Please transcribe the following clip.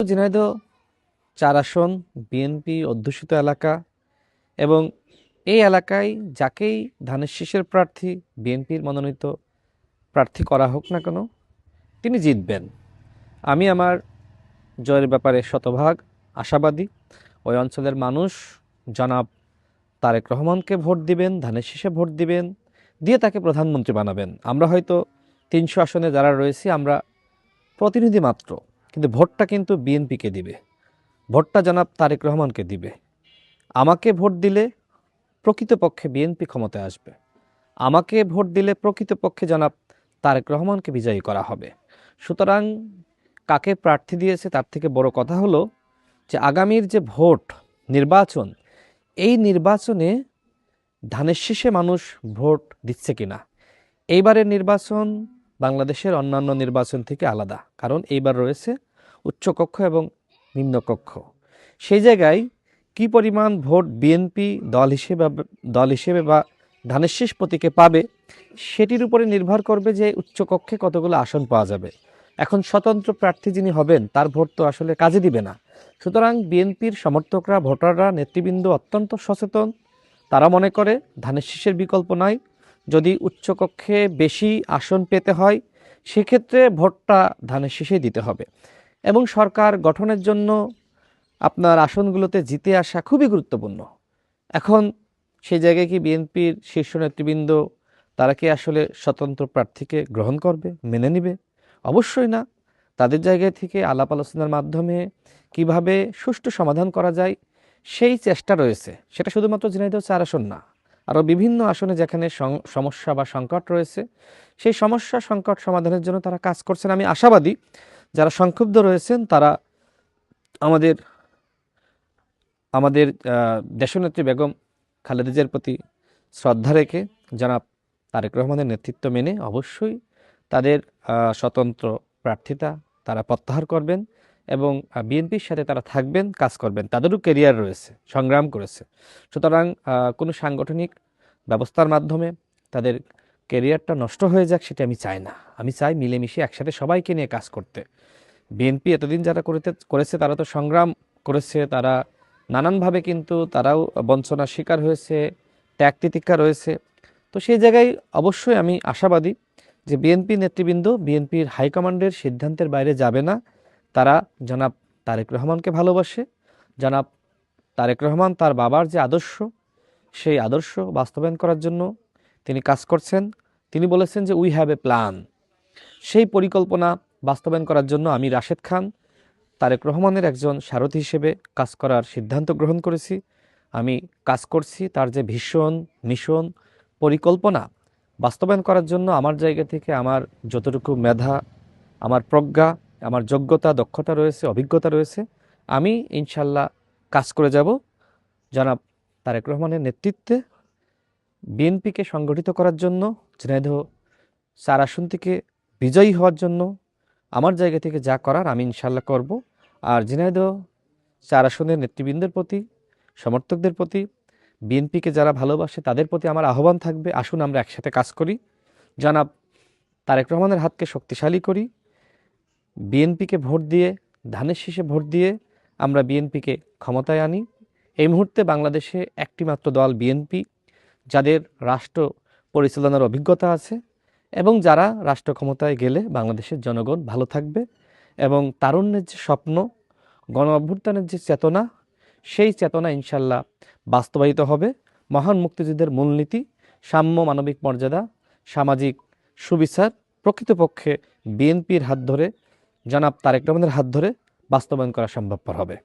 ঝিনাইদহ, চার আসন, বিএনপি অধ্যুষিত এলাকা এবং এই এলাকায় যাকেই ধানের শীষের প্রার্থী, বিএনপির মনোনীত প্রার্থী করা হোক না কেন, তিনি জিতবেন। আমি আমার জয়ের ব্যাপারে শতভাগ আশাবাদী। ওই অঞ্চলের মানুষ জনাব তারেক রহমানকে ভোট দিবেন, ধানের শীষে ভোট দিবেন, দিয়ে তাকে প্রধানমন্ত্রী বানাবেন। আমরা হয়তো তিনশো আসনে যারা রয়েছি, আমরা প্রতিনিধি মাত্র। কিন্তু ভোটটা কিন্তু বিএনপিকে দিবে। ভোটটা জনাব তারেক রহমানকে দিবে। আমাকে ভোট দিলে প্রকৃতপক্ষে বিএনপি ক্ষমতায় আসবে। আমাকে ভোট দিলে প্রকৃতপক্ষে জনাব তারেক রহমানকে বিজয়ী করা হবে। সুতরাং কাকে প্রার্থী দিয়েছে তার থেকে বড় কথা হলো যে আগামীর যে ভোট নির্বাচন, এই নির্বাচনে ধানের শীষে মানুষ ভোট দিচ্ছে কিনা? এইবারের নির্বাচন বাংলাদেশের অন্যান্য নির্বাচন থেকে আলাদা, কারণ এইবার রয়েছে উচ্চকক্ষ এবং নিম্নকক্ষ। সেই জায়গায় কি পরিমাণ ভোট বিএনপি দল হিসেবে দল হিসেবে বা ধানের শীষ প্রতীকে পাবে, সেটির উপরে নির্ভর করবে যে উচ্চকক্ষে কতগুলো আসন পাওয়া যাবে। এখন স্বতন্ত্র প্রার্থী যিনি হবেন, তার ভোট তো আসলে কাজে দিবে না। সুতরাং বিএনপির সমর্থকরা, ভোটাররা, নেতৃবৃন্দ অত্যন্ত সচেতন। তারা মনে করে, ধানের শীষের বিকল্প নাই। যদি উচ্চকক্ষে বেশি আসন পেতে হয়, সেক্ষেত্রে ভোটটা ধানের শীষেই দিতে হবে। এবং সরকার গঠনের জন্য আপনার আসনগুলোতে জিতে আসা খুবই গুরুত্বপূর্ণ। এখন সেই জায়গায় কি বিএনপির শীর্ষ নেতৃবৃন্দ, তারা কি আসলে স্বতন্ত্র প্রার্থীকে গ্রহণ করবে, মেনে নিবে? অবশ্যই না। তাদের জায়গা থেকে আলাপ আলোচনার মাধ্যমে কীভাবে সুষ্ঠু সমাধান করা যায়, সেই চেষ্টা রয়েছে। সেটা শুধুমাত্র ঝিনাইদহ চার আসন না আরও বিভিন্ন আসনে যেখানে সমস্যা বা সংকট রয়েছে, সেই সমস্যা, সংকট সমাধানের জন্য তারা কাজ করছেন। আমি আশাবাদী যারা সংক্ষুব্ধ রয়েছেন, তারা আমাদের আমাদের দেশনেত্রী বেগম খালেদা জিয়ার প্রতি শ্রদ্ধা রেখে জনাব তারেক রহমানের নেতৃত্ব মেনে অবশ্যই তাদের স্বতন্ত্র প্রার্থিতা তারা প্রত্যাহার করবেন। এবং বিএনপির সাথে তারা থাকবেন, কাজ করবেন, তাদেরও কেরিয়ার রয়েছে, সংগ্রাম করেছে। সুতরাং কোনো সাংগঠনিক ব্যবস্থার মাধ্যমে তাদের কেরিয়ারটা নষ্ট হয়ে যাক সেটা আমি চাই না। আমি চাই মিলেমিশে একসাথে সবাইকে নিয়ে কাজ করতে। বিএনপি এতদিন যারা করতে, করেছে তারা তো সংগ্রাম করেছে, তারা নানানভাবে কিন্তু তারাও বঞ্চনার শিকার হয়েছে, ত্যাগ তিতিক্ষা রয়েছে। তো সেই জায়গায় অবশ্যই আমি আশাবাদী যে বিএনপি নেতৃবৃন্দ, বিএনপির হাইকমান্ডের সিদ্ধান্তের বাইরে যাবে না। তারা জনাব তারেক রহমানকে ভালোবাসে। জনাব তারেক রহমান তার বাবার যে আদর্শ, সেই আদর্শ বাস্তবায়ন করার জন্য তিনি কাজ করছেন। তিনি বলেছেন যে উই হ্যাভ এ প্ল্যান সেই পরিকল্পনা বাস্তবায়ন করার জন্য আমি রাশেদ খান, তারেক রহমানের একজন সারথি হিসেবে কাজ করার সিদ্ধান্ত গ্রহণ করেছি। আমি কাজ করছি তার যে ভীষণ, মিশন, পরিকল্পনা বাস্তবায়ন করার জন্য আমার জায়গা থেকে আমার যতটুকু মেধা, আমার প্রজ্ঞা আমার যোগ্যতা, দক্ষতা রয়েছে, অভিজ্ঞতা রয়েছে, আমি ইনশাল্লাহ কাজ করে যাব। জনাব তারেক রহমানের নেতৃত্বে বিএনপিকে সংগঠিত করার জন্য, ঝিনাইদহ চার আসন থেকে বিজয়ী হওয়ার জন্য আমার জায়গা থেকে যা করার আমি ইনশাল্লাহ করব। আর ঝিনাইদহ চার আসনের নেতৃবৃন্দের প্রতি, সমর্থকদের প্রতি, বিএনপিকে যারা ভালোবাসে তাদের প্রতি আমার আহ্বান থাকবে। আসুন আমরা একসাথে কাজ করি। জনাব তারেক রহমানের হাতকে শক্তিশালী করি। বিএনপিকে ভোট দিয়ে, ধানের শীষে ভোট দিয়ে আমরা বিএনপিকে ক্ষমতায় আনি। এই মুহূর্তে বাংলাদেশে একটি মাত্র দল বিএনপি, যাদের রাষ্ট্র পরিচালনার অভিজ্ঞতা আছে এবং যারা রাষ্ট্র ক্ষমতায় গেলে বাংলাদেশের জনগণ ভালো থাকবে এবং তারুণ্যের যে স্বপ্ন, গণ অভ্যুত্থানের যে চেতনা, সেই চেতনা ইনশাল্লাহ বাস্তবায়িত হবে। মহান মুক্তিযুদ্ধের মূলনীতি, সাম্য মানবিক মর্যাদা, সামাজিক সুবিচার প্রকৃতপক্ষে বিএনপির হাত ধরে জনাব তারেক রহমানের হাত ধরে বাস্তবায়ন করা সম্ভবপর হবে।